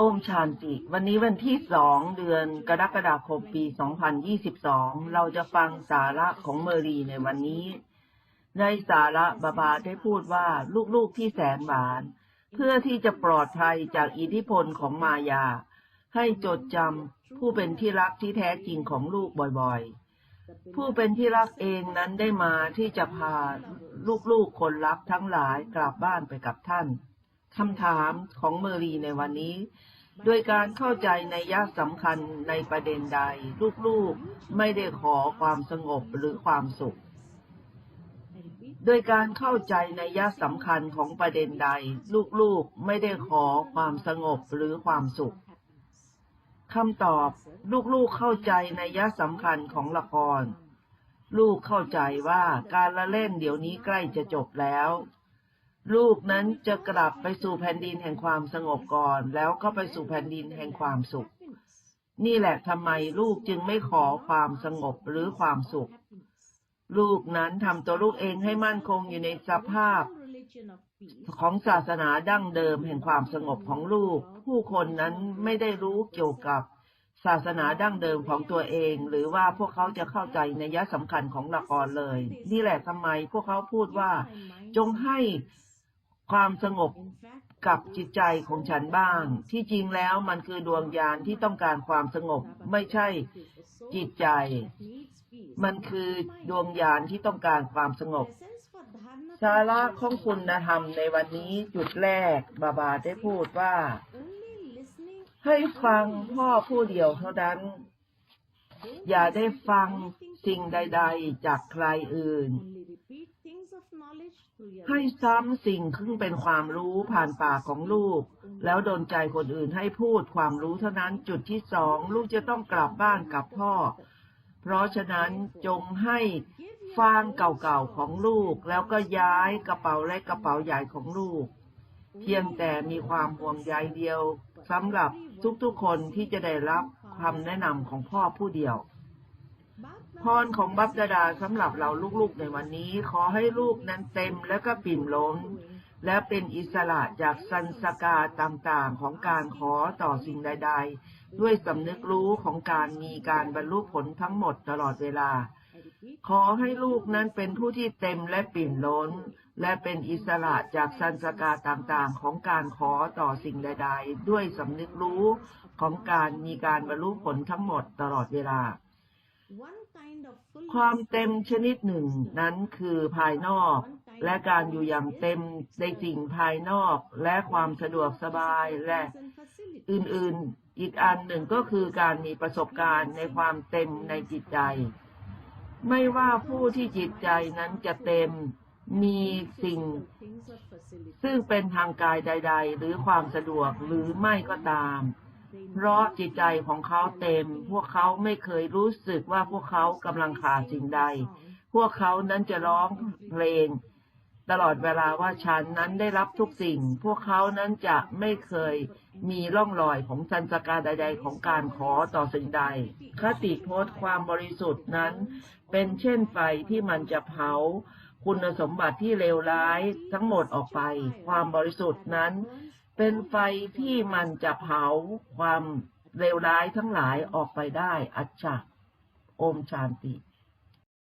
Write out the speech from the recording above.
โอมชานติ วันนี้วันที่สองเดือนกรกฎาคมปี 2022 เราจะฟังสาระของเมอรีในวันนี้ ในสาระบาบาได้พูดว่าลูกๆที่แสนหวาน เพื่อที่จะปลอดภัยจากอิทธิพลของมายา ให้จดจำผู้เป็นที่รักที่แท้จริงของลูกบ่อยๆ ผู้เป็นที่รักเองนั้นได้มาที่จะพาลูกๆคนรักทั้งหลายกลับบ้านไปกับท่าน คำถามของเมอรีในวันนี้ โดยการเข้าใจในยะสำคัญในประเด็นใด ลูกๆไม่ได้ขอความสงบหรือความสุข โดยการเข้าใจในยะสำคัญของประเด็นใด ลูกๆไม่ได้ขอความสงบหรือความสุขคำตอบลูกๆเข้าใจในยะสำคัญของละคร ลูกเข้าใจว่าการละเล่นเดี๋ยวนี้ใกล้จะจบแล้ว ลูกนั้นจะกลับไปสู่แผ่นดินแห่งความสงบก่อน แล้วก็ไปสู่แผ่นดินแห่งความสุข นี่แหละทำไมลูกจึงไม่ขอความสงบหรือความสุข ลูกนั้นทำตัวลูกเองให้มั่นคงอยู่ในสภาพ ของศาสนาดั้งเดิมแห่งความสงบของลูก ผู้คนนั้นไม่ได้รู้เกี่ยวกับศาสนาดั้งเดิมของตัวเอง หรือว่าพวกเขาจะเข้าใจในยะสำคัญของละครเลย นี่แหละทำไมพวกเขาพูดว่า จงให้ ความสงบกับจิตใจของฉันบ้าง ที่จริงแล้วมันคือดวงญาณที่ต้องการความสงบ ไม่ใช่จิตใจ มันคือดวงญาณที่ต้องการความสงบสาระของคุณธรรมในวันนี้จุดแรกบาบาได้พูดว่า ให้ฟังพ่อผู้เดียวเท่านั้น อย่าได้ฟังสิ่งใด ๆ จากใครอื่น ให้ซ้ำสิ่งซึ่งเป็นความรู้ผ่านปากของลูก แล้วดนใจคนอื่นให้พูดความรู้เท่านั้นจุดที่สองลูกจะต้องกลับบ้านกับพ่อ เพราะฉะนั้นจงให้ฟางเก่าๆของลูก แล้วก็ย้ายกระเป๋าเล็กกระเป๋าใหญ่ของลูก เพียงแต่มีความห่วงใยเดียวสำหรับทุกๆคนที่จะได้รับคำแนะนำของพ่อผู้เดียว พรของบัพดาดาสำหรับเราลูกๆในวันนี้ ขอให้ลูกนั้นเต็มและก็ปิ่มล้น และเป็นอิสระจากสันสกาต่างๆของการขอต่อสิ่งใด ๆ ด้วยสำนึกรู้ของการมีการบรรลุผลทั้งหมดตลอดเวลา ขอให้ลูกนั้นเป็นผู้ที่เต็มและปิ่มล้น และเป็นอิสระจากสันสกาต่างๆของการขอต่อสิ่งใด ๆ ด้วยสำนึกรู้ของการมีการบรรลุผลทั้งหมดตลอดเวลา ความเต็มชนิดหนึ่งนั้นคือภายนอก และการอยู่อย่างเต็มในสิ่งภายนอก และความสะดวกสบายและอื่นๆ อีกอันหนึ่งก็คือการมีประสบการณ์ในความเต็มในจิตใจ ไม่ว่าผู้ที่จิตใจนั้นจะเต็มมีสิ่ง ซึ่งเป็นทางกายใด ๆ หรือความสะดวกหรือไม่ก็ตาม เพราะจิตใจของเขาเต็ม พวกเขาไม่เคยรู้สึกว่าพวกเขากำลังขาดสิ่งใด พวกเขานั้นจะร้องเพลง ตลอดเวลาว่าฉันนั้นได้รับทุกสิ่ง พวกเขานั้นจะไม่เคยมีร่องรอยของสันสการใด ๆ ของการขอต่อสิ่งใด คติโพสต์ความบริสุทธิ์นั้น เป็นเช่นไฟที่มันจะเผาคุณสมบัติที่เลวร้ายทั้งหมดออกไป ความบริสุทธิ์นั้น เป็นไฟที่มันจะเผาความเลวร้ายทั้งหลายออกไปได้ อัจฉริโอมชานติ